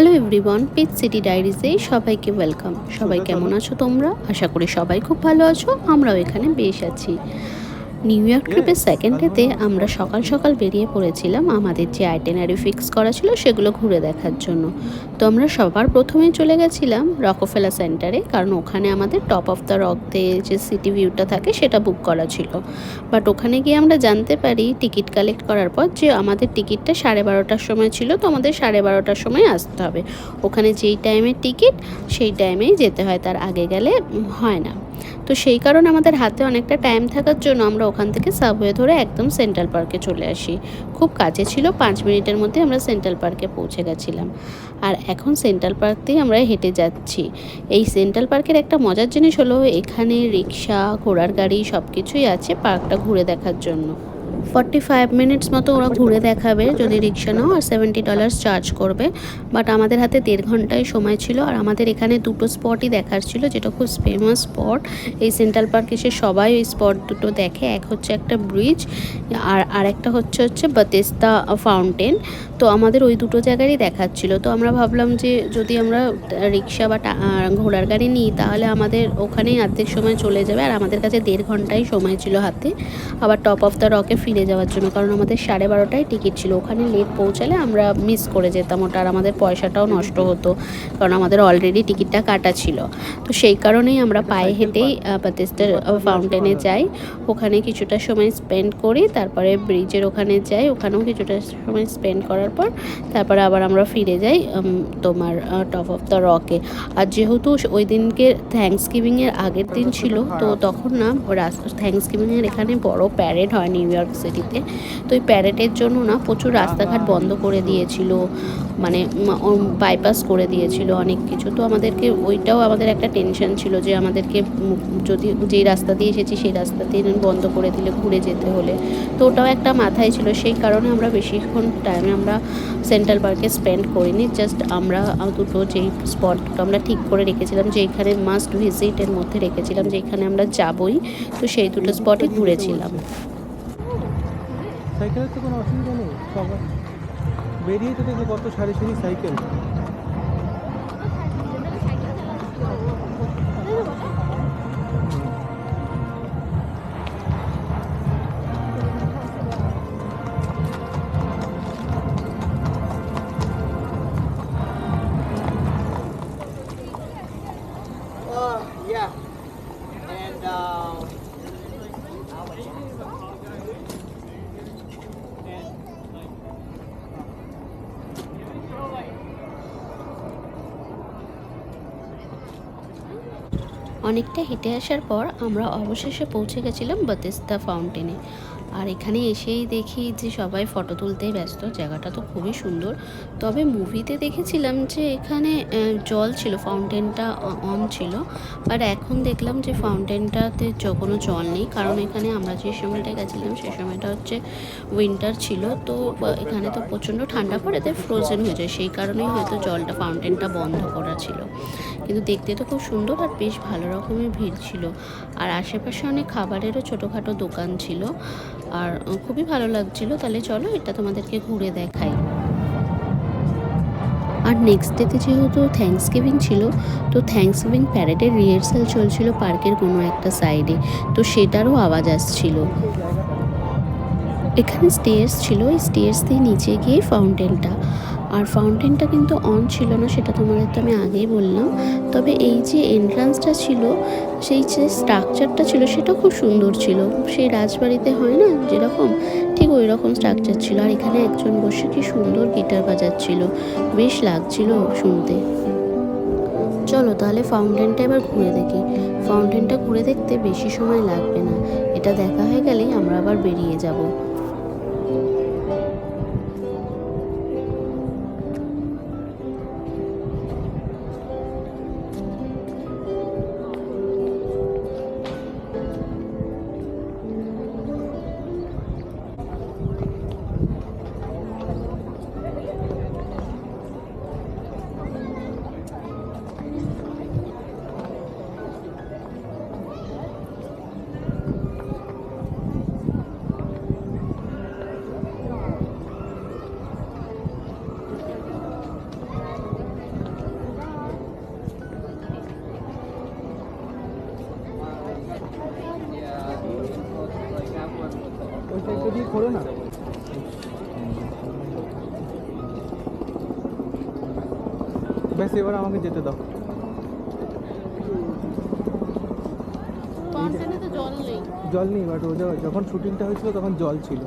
Hello everyone peach city ডায়েরিজে সবাইকে welcome সবাই কেমন আছো তোমরা? আশা করি সবাই খুব ভালো আছো আমরাও এখানে বেশ আছি। নিউ ইয়র্ক ট্রিপের সেকেন্ড ডেতে আমরা সকাল সকাল বেরিয়ে পড়েছিলাম আমাদের যে আইটেনারি ফিক্স করা ছিল সেগুলো ঘুরে দেখার জন্য। তো আমরা সবার প্রথমেই চলে গেছিলাম রকফেলা সেন্টারে কারণ ওখানে আমাদের টপ অফ দ্য রকতে যে সিটি ভিউটা থাকে সেটা বুক করা ছিল। বাট ওখানে গিয়ে আমরা জানতে পারি টিকিট কালেক্ট করার পর যে আমাদের টিকিটটা সাড়ে বারোটার সময় ছিল, তো আমাদের সাড়ে বারোটার সময় আসতে হবে। ওখানে যেই টাইমের টিকিট সেই টাইমেই যেতে হয়, তার আগে গেলে হয় না। তো সেই কারণে আমাদের হাতে অনেকটা টাইম থাকার জন্য আমরা ওখান থেকে সাবওয়ে ধরে একদম সেন্ট্রাল পার্কে চলে আসি। খুব কাছে ছিল, পাঁচ মিনিটের মধ্যে আমরা সেন্ট্রাল পার্কে পৌঁছে গেছিলাম। আর এখন সেন্ট্রাল পার্ক দিয়ে আমরা হেঁটে যাচ্ছি। এই সেন্ট্রাল পার্কের একটা মজার জিনিস হলো, এখানে রিক্সা, ঘোড়ার গাড়ি সব কিছুই আছে পার্কটা ঘুরে দেখার জন্য। ফর্টি ফাইভ মিনিটস মতো ওরা ঘুরে দেখাবে যদি রিক্সা নাও আর সেভেন্টি ডলার্স চার্জ করবে। বাট আমাদের হাতে দেড় ঘন্টায় সময় ছিল আর আমাদের এখানে দুটো স্পটই দেখার ছিল, যেটা খুব ফেমাস স্পট এই সেন্ট্রাল পার্ক এসে সবাই ওই স্পট দুটো দেখে। এক হচ্ছে একটা ব্রিজ আর আরেকটা হচ্ছে হচ্ছে বাতেস্তা ফাউন্টেন তো আমাদের ওই দুটো জায়গারই দেখার ছিল। তো আমরা ভাবলাম যে যদি আমরা রিক্সা বা ঘোড়ার গাড়ি নিই, তাহলে আমাদের ওখানেই অর্ধেক সময় চলে যাবে। আর আমাদের কাছে দেড় ঘন্টাই সময় ছিল হাতে। আবার টপ অফ দ্য রকে ফিরে যাওয়ার জন্য কারণ আমাদের সাড়ে বারোটায় টিকিট ছিল। ওখানে লেট পৌঁছালে আমরা মিস করে যেতাম ওটা আর আমাদের পয়সাটাও নষ্ট হতো কারণ আমাদের অলরেডি টিকিটটা কাটা ছিল। তো সেই কারণেই আমরা পায়ে হেঁটেই বাতেস্টার ফাউন্টেনে যাই। ওখানে কিছুটা সময় স্পেন্ড করি তারপরে ব্রিজের ওখানে যাই। ওখানেও কিছুটা সময় স্পেন্ড করার পর তারপরে আবার আমরা ফিরে যাই তোমার টপ অফ দ্য রকে আর যেহেতু ওই দিনকে থ্যাংকস গিভিংয়ের আগের দিন ছিল তো তখন না রাস্তা থ্যাংকস গিভিংয়ের এখানে বড় প্যারেড হয় নিউ ইয়র্ক সিটিতে তো ওই প্যারেডের জন্য না প্রচুর রাস্তাঘাট বন্ধ করে দিয়েছিল মানে বাইপাস করে দিয়েছিল অনেক কিছু। তো আমাদেরকে ওইটাও আমাদের একটা টেনশন ছিল যে আমাদেরকে যদি যেই রাস্তা দিয়ে এসেছি সেই রাস্তা দিয়ে বন্ধ করে দিলে ঘুরে যেতে হলে। তো ওটাও একটা মাথায় ছিল, সেই কারণে আমরা বেশিক্ষণ টাইমে আমরা সেন্ট্রাল পার্কে স্পেন্ড করিনি জাস্ট আমরা দুটো যেই স্পট আমরা ঠিক করে রেখেছিলাম যে এখানে মাস্ট ভিজিটের মধ্যে রেখেছিলাম যে এখানে আমরা যাবই। তো সেই দুটো স্পটে ঘুরেছিলাম। সাইকেলের তো কোনো অসুবিধা নেই সবার বেরিয়ে তো দেখো কত সারি সারি সাইকেল। অনেকটা হেঁটে আসার পর আমরা অবশেষে পৌঁছে গেছিলাম বতেস্তা ফাউন্টেনে। আর এখানে এসেই দেখি যে সবাই ফটো তুলতেই ব্যস্ত, জায়গাটা তো খুবই সুন্দর। তবে মুভিতে দেখেছিলাম যে এখানে জল ছিল, ফাউন্টেনটা অন ছিল। আর এখন দেখলাম যে ফাউন্টেনটাতে কোনো জল নেই। কারণ এখানে আমরা যে সময়টা গেছিলাম সেই সময়টা হচ্ছে উইন্টার ছিল। তো এখানে তো প্রচণ্ড ঠান্ডা পড়ে, তাই ফ্রোজেন হয়ে যায়। সেই কারণেই হয়তো জলটা, ফাউন্টেনটা বন্ধ করা ছিল। কিন্তু দেখতে তো খুব সুন্দর আর বেশ ভালো রকমের ভিড় ছিল। আর আশেপাশে অনেক খাবারেরও ছোটোখাটো দোকান ছিল। আর খুবই ভালো লাগছিল। তাহলে চলো এটা তোমাদেরকে ঘুরে দেখাই। আর নেক্সট ডেতে যেহেতু থ্যাঙ্কস গিভিং ছিল, তো থ্যাঙ্কস গিভিং প্যারেডের রিহার্সাল চলছিল পার্কের কোনো একটা সাইডে তো সেটারও আওয়াজ আসছিল। এখানে স্টেয়ার্স ছিল। ওই স্টেয়ার্স দিয়ে নিচে গিয়ে ফাউন্টেনটা আর ফাউন্টেনটা কিন্তু অন ছিল না, সেটা তোমাদের তো আমি আগেই বললাম। তবে এই যে এন্ট্রান্সটা ছিল, সেই যে স্ট্রাকচারটা ছিল সেটা খুব সুন্দর ছিল। সেই রাজবাড়িতে হয় না, যেরকম, ঠিক ওই রকম স্ট্রাকচার ছিল। আর এখানে একজন বসে কি সুন্দর গিটার বাজাচ্ছিল। বেশ লাগছিল শুনতে। চলো তাহলে ফাউন্টেনটা এবার ঘুরে দেখি। ফাউন্টেনটা ঘুরে দেখতে বেশি সময় লাগবে না। এটা দেখা হয়ে গেলেই আমরা আবার বেরিয়ে যাব। খোলো না। ব্যাস এবার আমাকে যেতে দাও। জল নেই। জল নেই বাট ও যখন শুটিংটা হয়েছিল তখন জল ছিল।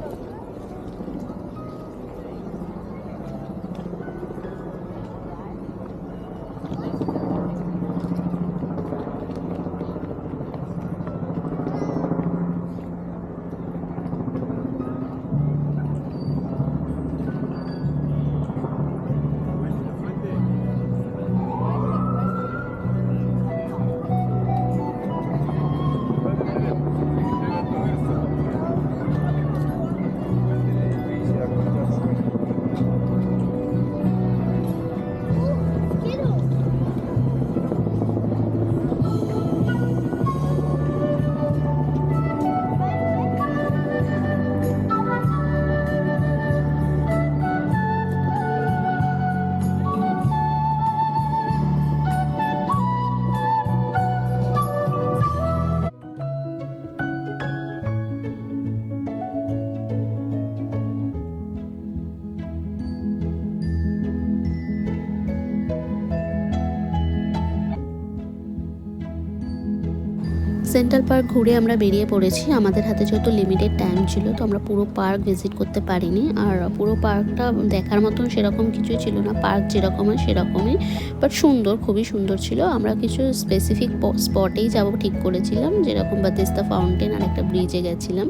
সেন্ট্রাল পার্ক ঘুরে আমরা বেরিয়ে পড়েছি। আমাদের হাতে যেহেতু লিমিটেড টাইম ছিল তো আমরা পুরো পার্ক ভিজিট করতে পারিনি। আর পুরো পার্কটা দেখার মতন সেরকম কিছুই ছিল না। পার্ক যেরকম হয় সেরকমই। বাট সুন্দর, খুবই সুন্দর ছিল। আমরা কিছু স্পেসিফিক স্পটেই যাব ঠিক করেছিলাম। যেরকম বাতিস্তা ফাউন্টেন আর একটা ব্রিজে গেছিলাম।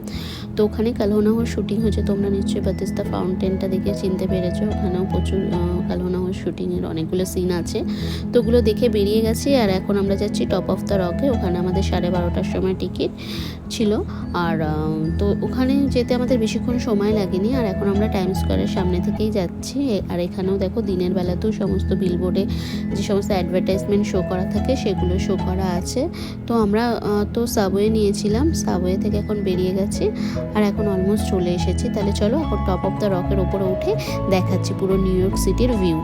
তো ওখানে কালহনাহর শুটিং হয়েছে। তোমরা নিশ্চয়ই বাতিস্তা ফাউন্টেনটা দেখে চিনতে পেরেছ। ওখানেও প্রচুর কালহনাহর শুটিংয়ের অনেকগুলো সিন আছে। তো ওগুলো দেখে বেরিয়ে গেছি। আর এখন আমরা যাচ্ছি টপ অফ দ্য রকে ওখানে আমাদের সাড়ে বারোটার সময় টিকিট ছিল। আর তো ওখানে যেতে আমাদের বেশিক্ষণ সময় লাগেনি। আর এখন আমরা টাইম স্কোয়ারের সামনে থেকেই যাচ্ছি। আর এখানেও দেখো দিনের বেলাতেও সমস্ত বিলবোর্ডে যে সমস্ত অ্যাডভার্টাইজমেন্ট শো করা থাকে, সেগুলো শো করা আছে। তো আমরা তো সাবওয়ে নিয়েছিলাম। সাবওয়ে থেকে এখন বেরিয়ে গেছি। আর এখন অলমোস্ট চলে এসেছি। তাহলে চলো, এখন টপ অফ দ্য রকের ওপরে উঠে দেখাচ্ছি পুরো নিউ ইয়র্ক সিটির ভিউ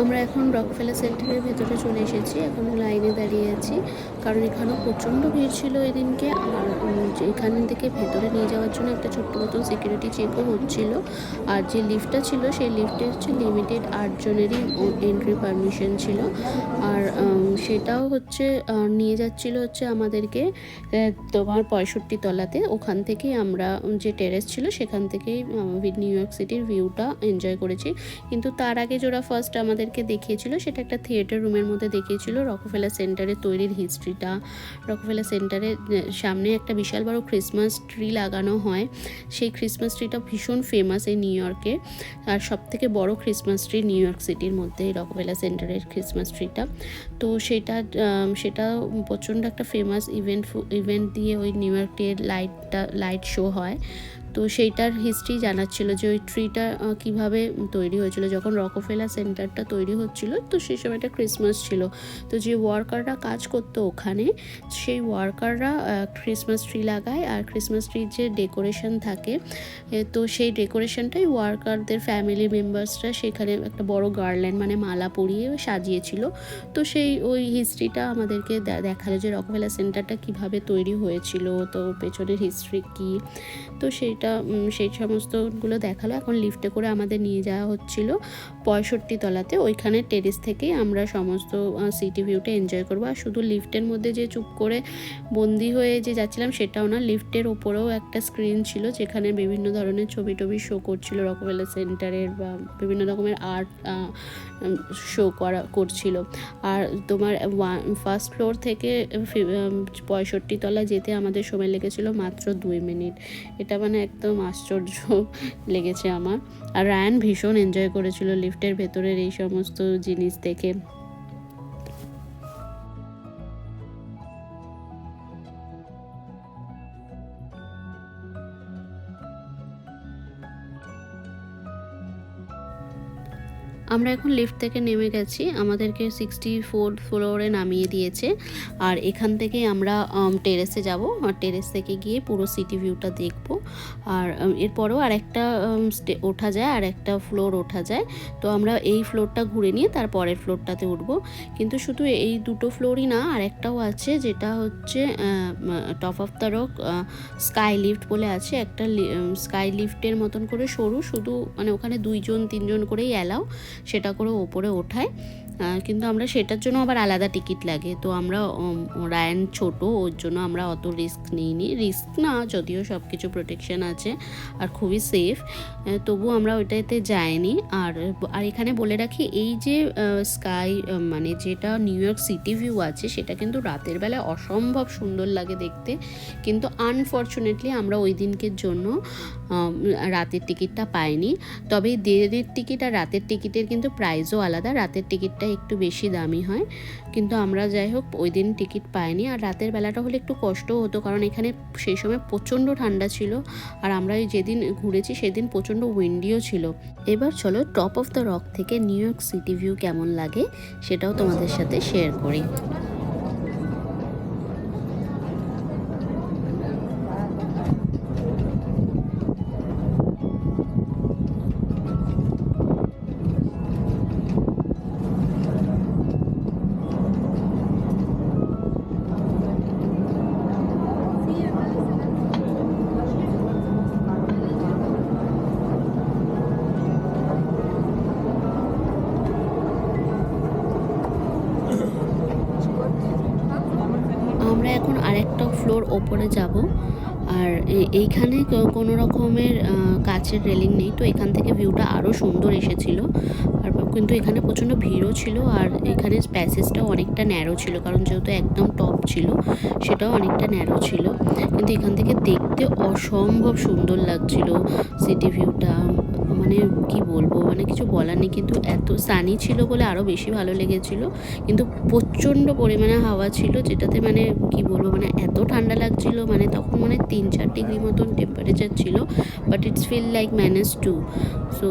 আমরা এখন রকফেলা সেন্টারের ভেতরে চলে এসেছি, এখন লাইনে দাঁড়িয়ে আছি। কারণ এখানেও প্রচণ্ড ভিড় ছিল এদিনকে। আর এখান থেকে ভেতরে নিয়ে যাওয়ার জন্য একটা ছোট্ট মতন সিকিউরিটি চেকও হচ্ছিল। আর যে লিফটটা ছিল, সেই লিফটে হচ্ছে লিমিটেড আটজনেরই এন্ট্রি পারমিশন ছিল। আর সেটাও হচ্ছে নিয়ে যাচ্ছিল হচ্ছে আমাদেরকে তোমার পঁয়ষট্টি তলাতে। ওখান থেকেই আমরা যে টেরেস ছিল সেখান থেকেই নিউ ইয়র্ক সিটির ভিউটা এনজয় করেছি। কিন্তু তার আগে যারা ফার্স্ট আমাদেরকে দেখিয়েছিল, সেটা একটা থিয়েটার রুমের মধ্যে দেখিয়েছিল রকফেলার সেন্টারে তৈরির হিস্ট্রিটা রকফেলার সেন্টারের সামনে একটা বিশাল বড় ক্রিসমাস ট্রি লাগানো হয়। সেই ক্রিসমাস ট্রিটা ভীষণ ফেমাস এই নিউ ইয়র্কে আর সব থেকে বড় ক্রিসমাস ট্রি নিউ ইয়র্ক সিটির মধ্যে এই সেন্টারের ক্রিসমাস ট্রিটা তো সেটা সেটা প্রচণ্ড একটা ফেমাস ইভেন্ট ইভেন্ট দিয়ে ওই নিউ ইয়র্কের লাইটটা লাইট শো হয়। তো সেইটার হিস্ট্রি জানাচ্ছিল যে ওই ট্রিটা কীভাবে তৈরি হয়েছিল। যখন রকফেলা সেন্টারটা তৈরি হচ্ছিল, তো সেই সময়টা ক্রিসমাস ছিল। তো যে ওয়ার্কাররা কাজ করতো ওখানে, সেই ওয়ার্কাররা ক্রিসমাস ট্রি লাগায় আর ক্রিসমাস ট্রির যে ডেকোরেশন থাকে তো সেই ডেকোরেশনটাই ওয়ার্কারদের ফ্যামিলি মেম্বার্সরা সেখানে একটা বড় গার্ল্যান্ড মানে মালা পরিয়ে সাজিয়েছিল। তো সেই ওই হিস্ট্রিটা আমাদেরকে দেখাল যে রকভেলা সেন্টারটা কীভাবে তৈরি হয়েছিল, তো পেছনের হিস্ট্রি কী? তো সেইটা উম, সেই সমস্তগুলো দেখাল। এখন লিফটে করে আমাদের নিয়ে যাওয়া হচ্ছিল পঁয়ষট্টি তলাতে। ওইখানে টেরেস থেকেই আমরা সমস্ত সিটি ভিউটা এনজয় করব। আর শুধু লিফটের মধ্যে যে চুপ করে বন্দি হয়ে যে যাচ্ছিলাম সেটাও না লিফটের ওপরেও একটা স্ক্রিন ছিল যেখানে বিভিন্ন ধরনের ছবি টবি শো করছিল রকমেলা সেন্টারের বা বিভিন্ন রকমের আর্ট শো করা করছিল। আর তোমার ওয়ান ফার্স্ট ফ্লোর থেকে পঁয়ষট্টি তলা যেতে আমাদের সময় লেগেছিল মাত্র দুই মিনিট। এটা মানে একদম আশ্চর্য লেগেছে আমার। আর রায়ান ভীষণ এনজয় করেছিল লিফটের ভেতরের এই সমস্ত জিনিস দেখে। আমরা এখন লিফট থেকে নেমে গেছি। আমাদেরকে সিক্সটি ফোর ফ্লোরে নামিয়ে দিয়েছে। আর এখান থেকে আমরা টেরেসে যাব। আর টেরেস থেকে গিয়ে পুরো সিটি ভিউটা দেখব। আর এরপরেও আর একটা ওঠা যায় আর একটা ফ্লোর ওঠা যায়। তো আমরা এই ফ্লোরটা ঘুরে নিয়ে তার পরের ফ্লোরটাতে উঠবো। কিন্তু শুধু এই দুটো ফ্লোরই না আর একটাও আছে যেটা হচ্ছে top of the rock sky lift বলে আছে। একটা স্কাই লিফটের মতন করে সরু। শুধু মানে ওখানে দুইজন, তিনজন করেই অ্যালাও সেটা করে ওপরে ওঠায়। কিন্তু আমরা সেটার জন্য আবার আলাদা টিকিট লাগে। তো আমরা রায়ান ছোট, ওর জন্য আমরা অত রিস্ক নিইনি। রিস্ক না, যদিও সব কিছু প্রোটেকশন আছে আর খুবই সেফ। তবু আমরা ওইটাতে যাইনি। আর আর এখানে বলে রাখি, এই যে স্কাই মানে যেটা নিউ ইয়র্ক সিটি ভিউ আছে, সেটা কিন্তু রাতের বেলায় অসম্ভব সুন্দর লাগে দেখতে। কিন্তু আনফর্চুনেটলি আমরা ওই দিনকের জন্য রাতের টিকিটটা পাইনি তবে দিনের টিকিট আর রাতের টিকিটের কিন্তু প্রাইসও আলাদা। রাতের টিকিটটা একটু বেশি দামি হয়। কিন্তু আমরা যাই হোক ওই দিন টিকিট পাইনি। আর রাতের বেলাটা হলে একটু কষ্টও হতো, কারণ এখানে সেই সময় প্রচণ্ড ঠান্ডা ছিল। আর আমরা যেদিন ঘুরেছি, সেদিন প্রচণ্ড উইন্ডিও ছিল। এবার চলো টপ অফ দ্য রক থেকে নিউ ইয়র্ক সিটি ভিউ কেমন লাগে, সেটাও তোমাদের সাথে শেয়ার করি। এইখানে কোনো রকমের কাচের রেলিং নেই। তো এখান থেকে ভিউটা আরও সুন্দর এসেছিল। আর কিন্তু এখানে প্রচণ্ড ভিড়ও ছিল। আর এখানে প্যাসেজটাও অনেকটা ন্যারো ছিল। কারণ যেহেতু একদম টপ ছিল, সেটাও অনেকটা ন্যারো ছিল। কিন্তু এখান থেকে দেখতে অসম্ভব সুন্দর লাগছিল। সিটি ভিউটা মানে কি বলব মানে কিছু বলার নেই। কিন্তু এত সানি ছিল বলে আরও বেশি ভালো লেগেছিল। কিন্তু প্রচণ্ড পরিমাণে হাওয়া ছিল, যেটাতে মানে কি বলব মানে এত ঠান্ডা লাগছিল মানে তখন মানে তিন চার ডিগ্রি মতন টেম্পারেচার ছিল but it's feel like manage to so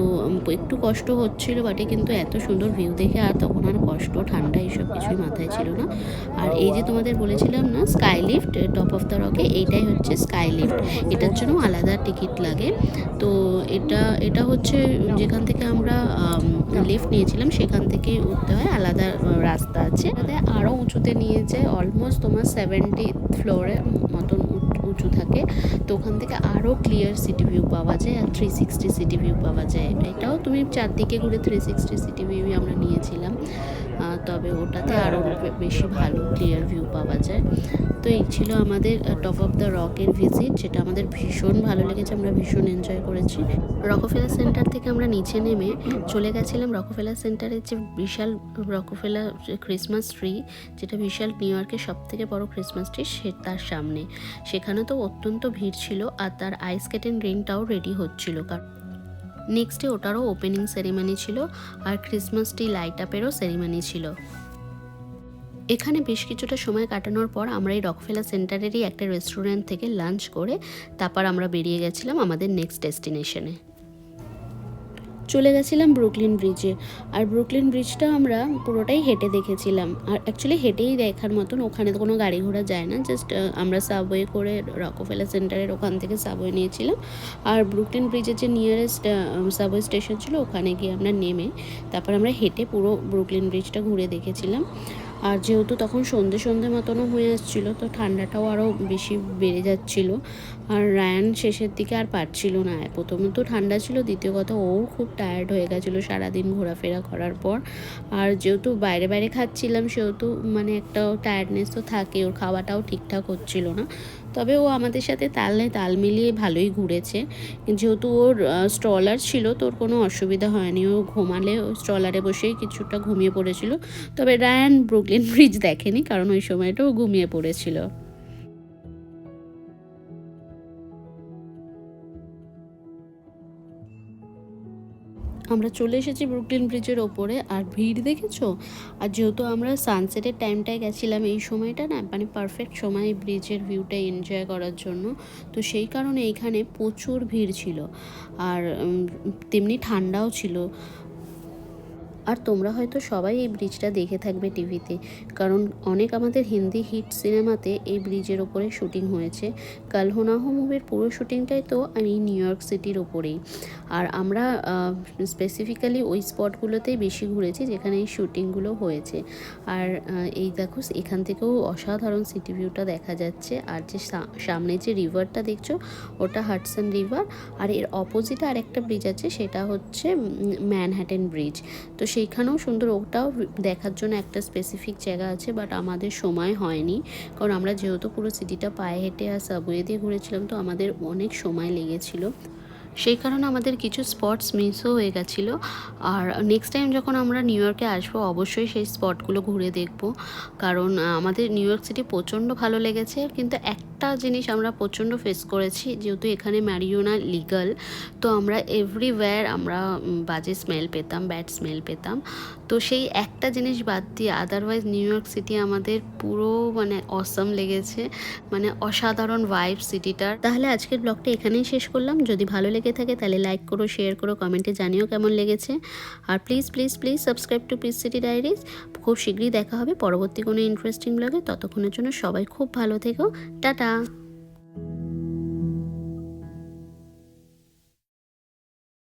একটু কষ্ট হচ্ছিল বাটে, কিন্তু এত সুন্দর ভিউ দেখে আর তখন আর কষ্ট, ঠান্ডা এইসব কিছুই মাথায় ছিল না। আর এই যে তোমাদের বলেছিলাম না sky lift top of the রকে এইটাই হচ্ছে স্কাই লিফট এটার জন্য আলাদা টিকিট লাগে। তো এটা এটা হচ্ছে যেখান থেকে আমরা লিফট নিয়েছিলাম, সেখান থেকে উঠতে হয়। আলাদা রাস্তা আছে। আরও উঁচুতে নিয়ে যায় অলমোস্ট তোমার সেভেন্টি ফ্লোরে মতন উঁচ- থাকে। তো ওখান থেকে আরও ক্লিয়ার সিটি ভিউ পাওয়া যায় আর থ্রি সিক্সটি সিটি ভিউ পাওয়া যায়। এটাও তুমি চারদিকে ঘুরে থ্রি সিক্সটি সিটি ভিউ আমরা নিয়েছিলাম। তবে ওটাতে আরও বেশি ভালো ক্লিয়ার ভিউ পাওয়া যায়। তো এই ছিল আমাদের টপ অফ দ্য রকের ভিজিট যেটা আমাদের ভীষণ ভালো লেগেছে, আমরা ভীষণ এনজয় করেছি। রকফেলা সেন্টার থেকে আমরা নিচে নেমে চলে গেছিলাম। রকফেলা সেন্টারের যে বিশাল রকফেলা ক্রিসমাস ট্রি যেটা বিশাল নিউ ইয়র্কের সব থেকে বড় ক্রিসমাস ট্রি সে তার সামনে। সেখানে তো অত্যন্ত ভিড় ছিল, আর তার আইস কেটেন রিংটাও রেডি হচ্ছিল, কারণ নেক্সট ডে ওটারও ওপেনিং সেরিমনি ছিল আর ক্রিসমাস ট্রি লাইট আপেরও সেরিমনি ছিল। এখানে বেশ কিছুটা সময় কাটানোর পর আমরা এই রকফেলা সেন্টারেরই একটা রেস্টুরেন্ট থেকে লাঞ্চ করে তারপর আমরা বেরিয়ে গেছিলাম আমাদের নেক্সট ডেস্টিনেশনে চলে গেছিলাম ব্রুকলিন ব্রিজে আর ব্রুকলিন ব্রিজটা আমরা পুরোটাই হেঁটে দেখেছিলাম। আর অ্যাকচুয়ালি হেঁটেই দেখার মতন ওখানে কোনো গাড়ি ঘোড়া যায় না। জাস্ট আমরা সাবওয়ে করে রকোফেলা সেন্টারের ওখান থেকে সাবওয়ে নিয়েছিলাম। আর ব্রুকলিন ব্রিজের যে নিয়ারেস্ট সাবওয়ে স্টেশন ছিল, ওখানে গিয়ে আমরা নেমে তারপর আমরা হেঁটে পুরো ব্রুকলিন ব্রিজটা ঘুরে দেখেছিলাম। আর যেহেতু তখন সন্ধে সন্ধে মতনও হয়ে আসছিল, তো ঠান্ডাটাও আরও বেশি বেড়ে যাচ্ছিল। আর রায়ান শেষের দিকে আর পারছিল না। প্রথমে তো ঠান্ডা ছিল, দ্বিতীয় কথা ও খুব টায়ার্ড হয়ে গেছিল সারাদিন ঘোরাফেরা করার পর। আর যেহেতু বাইরে বাইরে খাচ্ছিলাম, সেহেতু মানে একটা টায়ার্ডনেস তো থাকে, ওর খাওয়াটাও ঠিকঠাক হচ্ছিল না। তবে ও আমাদের সাথে তালে তাল মিলিয়ে ভালোই ঘুরেছে। যেহেতু ওর স্ট্রলার ছিল, তো ওর কোনো অসুবিধা হয়নি। ও ঘুমালে ও স্ট্রলারে বসেই কিছুটা ঘুমিয়ে পড়েছিল। তবে রায়ান ব্রুকলিন ব্রিজ দেখেনি, কারণ ওই সময়টা ও ঘুমিয়ে পড়েছিল। আমরা চলে এসেছি ব্রুকলিন ব্রিজের ওপরে। আর ভিড় দেখেছ? আর যেহেতু আমরা সানসেটের টাইমটায় গেছিলাম, এই সময়টা না মানে পারফেক্ট সময় ব্রিজের ভিউটা এনজয় করার জন্য। তো সেই কারণে এখানে প্রচুর ভিড় ছিল। আর তেমনি ঠান্ডাও ছিল। আর তোমরা হয়তো সবাই এই ব্রিজটা দেখে থাকবে টিভিতে। কারণ অনেক আমাদের হিন্দি হিট সিনেমাতে এই ব্রিজের ওপরে শুটিং হয়েছে। কালহোনাহো মুভির পুরো শুটিংটাই তো আমি নিউ ইয়র্ক সিটির ওপরেই। আর আমরা স্পেসিফিক্যালি ওই স্পটগুলোতেই বেশি ঘুরেছি, যেখানে এই শুটিংগুলো হয়েছে। আর এই দেখো, এখান থেকেও অসাধারণ সিটি ভিউটা দেখা যাচ্ছে। আর যে সা- সামনে যে রিভারটা দেখছ, ওটা হাডসন রিভার। আর এর অপোজিটে আরেকটা ব্রিজ আছে, সেটা হচ্ছে ম্যানহ্যাটেন ব্রিজ। তো সেইখানেও সুন্দর ওটাও দেখার জন্য একটা স্পেসিফিক জায়গা আছে বাট আমাদের সময় হয়নি। কারণ আমরা যেহেতু পুরো সিটিটা পায়ে হেঁটে আর সাবওয়ে দিয়ে ঘুরেছিলাম, তো আমাদের অনেক সময় লেগেছিল। সেই কারণে আমাদের কিছু স্পটস মিসও হয়ে গেছিল। আর নেক্সট টাইম যখন আমরা নিউ ইয়র্কে আসব, অবশ্যই সেই স্পটগুলো ঘুরে দেখব। কারণ আমাদের নিউ ইয়র্ক সিটি প্রচণ্ড ভালো লেগেছে। কিন্তু একটা জিনিস আমরা প্রচণ্ড ফেস করেছি, যেহেতু এখানে ম্যারিওনা লিগাল তো আমরা এভরিওয়্যার আমরা বাজে স্মেল পেতাম ব্যাড স্মেল পেতাম। তো সেই একটা জিনিস বাদ দিয়ে আদারওয়াইজ নিউ ইয়র্ক সিটি আমাদের পুরো মানে অসম লেগেছে। মানে অসাধারণ ভাইব সিটিটার তাহলে আজকের ব্লগটা এখানেই শেষ করলাম। যদি ভালো লেগে থাকে তাহলে লাইক করো শেয়ার করো কমেন্টে জানিও কেমন লেগেছে। আর please please please subscribe to peace city diaries খুব শীঘ্রই দেখা হবে পরবর্তী কোনো ইন্টারেস্টিং ব্লগে ততক্ষণের জন্য সবাই খুব ভালো থেকো। টাটা!